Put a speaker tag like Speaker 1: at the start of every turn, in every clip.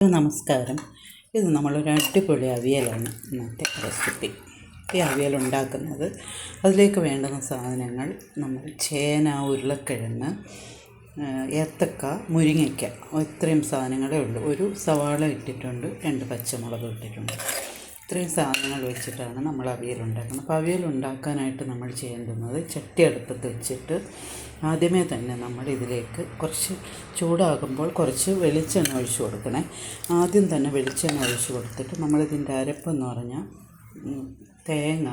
Speaker 1: നമസ്കാരം. ഇത് നമ്മളൊരു അടിപൊളി അവിയലാണ് ഇന്നത്തെ റെസിപ്പി. ഈ അവിയൽ ഉണ്ടാക്കുന്നത് അതിലേക്ക് വേണ്ടുന്ന സാധനങ്ങൾ നമ്മൾ ചേന ഉരുളക്കിഴങ്ങ് ഏത്തക്ക മുരിങ്ങയ്ക്ക. ഇത്രയും സാധനങ്ങളേ ഉള്ളൂ. ഒരു സവാള ഇട്ടിട്ടുണ്ട് രണ്ട് പച്ചമുളക് ഇട്ടിട്ടുണ്ട്. ഇത്രയും സാധനങ്ങൾ വെച്ചിട്ടാണ് നമ്മൾ അവിയൽ ഉണ്ടാക്കുന്നത്. അപ്പോൾ അവിയൽ ഉണ്ടാക്കാനായിട്ട് നമ്മൾ ചെയ്യേണ്ടുന്നത് ചട്ടി അടുപ്പത്ത് വെച്ചിട്ട് ആദ്യമേ തന്നെ നമ്മൾ ഇതിലേക്ക് കുറച്ച് ചൂടാകുമ്പോൾ കുറച്ച് വെളിച്ചെണ്ണ ഒഴിച്ചു കൊടുക്കണേ. ആദ്യം തന്നെ വെളിച്ചെണ്ണ ഒഴിച്ചു കൊടുത്തിട്ട് നമ്മളിതിന്റെ അരപ്പെന്ന് പറഞ്ഞാൽ തേങ്ങ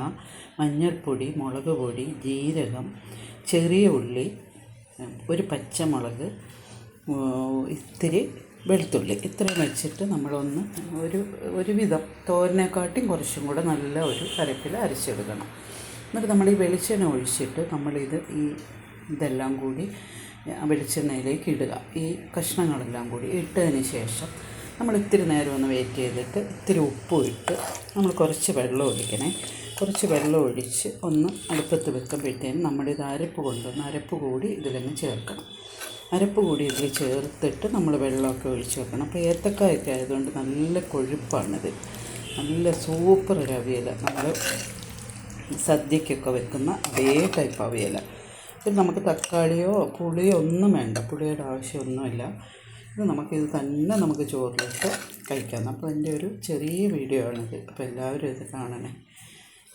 Speaker 1: മഞ്ഞൾപ്പൊടി മുളക് പൊടി ജീരകം ചെറിയ ഉള്ളി ഒരു പച്ചമുളക് ഇത്തിരി വെളുത്തുള്ളി ഇത്രയും വെച്ചിട്ട് നമ്മളൊന്ന് ഒരു ഒരുവിധം തോരനെക്കാട്ടിയും കുറച്ചും കൂടെ നല്ല ഒരു അരപ്പിൽ അരച്ചെടുക്കണം. എന്നിട്ട് നമ്മൾ ഈ വെളിച്ചെണ്ണ ഒഴിച്ചിട്ട് നമ്മളിത് ഈ ഇതെല്ലാം കൂടി വെളിച്ചെണ്ണയിലേക്ക് ഇടുക. ഈ കഷ്ണങ്ങളെല്ലാം കൂടി ഇട്ടതിന് ശേഷം നമ്മൾ ഇത്തിരി നേരം ഒന്ന് വെയിറ്റ് ചെയ്തിട്ട് ഇത്തിരി ഉപ്പും ഇട്ട് നമ്മൾ കുറച്ച് വെള്ളം ഒഴിക്കണേ. കുറച്ച് വെള്ളം ഒഴിച്ച് ഒന്ന് അടുപ്പത്ത് വെക്കുമ്പോഴത്തേനും നമ്മളിത് അരപ്പ് കൊണ്ടുവന്ന് അരപ്പ് കൂടി ഇതിലങ്ങ് ചേർക്കണം. അരപ്പ് കൂടി ഇതിൽ ചേർത്തിട്ട് നമ്മൾ വെള്ളമൊക്കെ ഒഴിച്ച് വെക്കണം. അപ്പോൾ ഏത്തക്കായൊക്കെ ആയതുകൊണ്ട് നല്ല കൊഴുപ്പാണിത്. നല്ല സൂപ്പർ ഒരു അവിയൽ. നമ്മൾ സദ്യക്കൊക്കെ വെക്കുന്ന അതേ ടൈപ്പ് അവിയല ഇത് നമുക്ക് തക്കാളിയോ പുളിയോ ഒന്നും വേണ്ട. പുളിയുടെ ആവശ്യമൊന്നുമില്ല. ഇത് നമുക്കിത് തന്നെ നമുക്ക് ചോറിലിട്ട് കഴിക്കാം. അപ്പോൾ എന്റെ ഒരു ചെറിയ വീഡിയോ ആണിത്. അപ്പോൾ എല്ലാവരും ഇത് കാണണേ.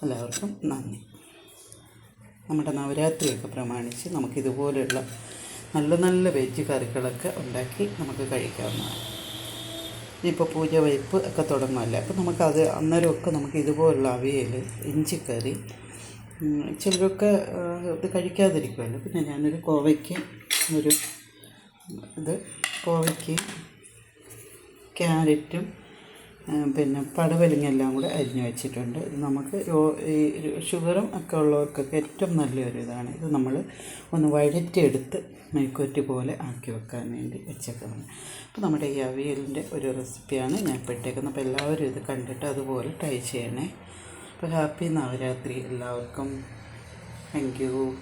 Speaker 1: എല്ലാവർക്കും നന്ദി. നമ്മുടെ നവരാത്രിയൊക്കെ പ്രമാണിച്ച് നമുക്കിതുപോലെയുള്ള നല്ല നല്ല വെജ് കറികളൊക്കെ ഉണ്ടാക്കി നമുക്ക് കഴിക്കാവുന്നതാണ്. ഇനിയിപ്പോൾ പൂജ വയ്പ്പ് ഒക്കെ തുടങ്ങുമല്ലേ? അപ്പോൾ നമുക്കത് അന്നേരമൊക്കെ നമുക്ക് ഇതുപോലുള്ള അവിയൽ ഇഞ്ചിക്കറി ചിലരൊക്കെ ഇത് കഴിക്കാതിരിക്കുമല്ലോ. പിന്നെ ഞാനൊരു കോവയ്ക്ക് ഒരു ഇത് കോവയ്ക്ക് ക്യാരറ്റും പിന്നെ പടവലിങ്ങെല്ലാം കൂടെ അരിഞ്ഞു വെച്ചിട്ടുണ്ട്. ഇത് നമുക്ക് ഈ ഷുഗറും ഒക്കെ ഉള്ളവർക്കൊക്കെ ഏറ്റവും നല്ലൊരു ഇതാണ്. ഇത് നമ്മൾ ഒന്ന് വഴറ്റിയെടുത്ത് മെഴുക്കുറ്റി പോലെ ആക്കി വെക്കാൻ വേണ്ടി വെച്ചേക്കുന്നത് അപ്പോൾ നമ്മുടെ ഈ അവിയലിന്റെ ഒരു റെസിപ്പിയാണ് ഞാൻ ഇപ്പോഴത്തേക്കുന്നത് അപ്പോൾ എല്ലാവരും ഇത് കണ്ടിട്ട് അതുപോലെ ട്രൈ ചെയ്യണേ. അപ്പോൾ ഹാപ്പി നവരാത്രി എല്ലാവർക്കും. Thank you.